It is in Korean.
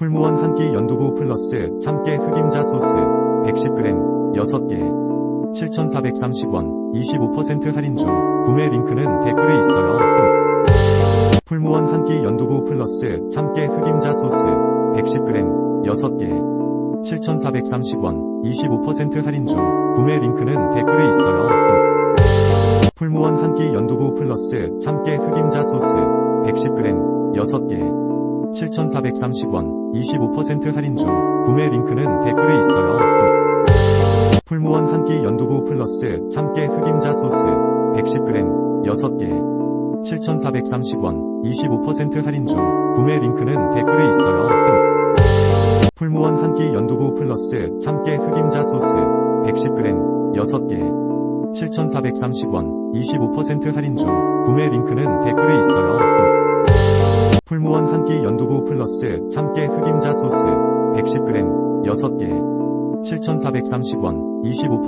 풀무원 한 끼 연두부 플러스 참깨 흑임자 소스 110g 6개 7,430원 25% 할인 중 구매 링크는 댓글에 있어요. 풀무원 한 끼 연두부 플러스 참깨 흑임자 소스 110g 6개 7,430원 25% 할인 중 구매 링크는 댓글에 있어요. 풀무원 한 끼 연두부 플러스 참깨 흑임자 소스 110g 6개 7,430원 25% 할인 중 구매 링크는 댓글에 있어요. 풀무원 한 끼 연두부 플러스 참깨 흑임자 소스 110g 6개 7,430원 25% 할인 중 구매 링크는 댓글에 있어요. 풀무원 한 끼 연두부 플러스 참깨 흑임자 소스 110g 6개 7,430원 25% 할인 중 구매 링크는 댓글에 있어요. 풀무원 한 끼 연두부 플러스 참깨 흑임자 소스 110g 6개. 7,430원 25%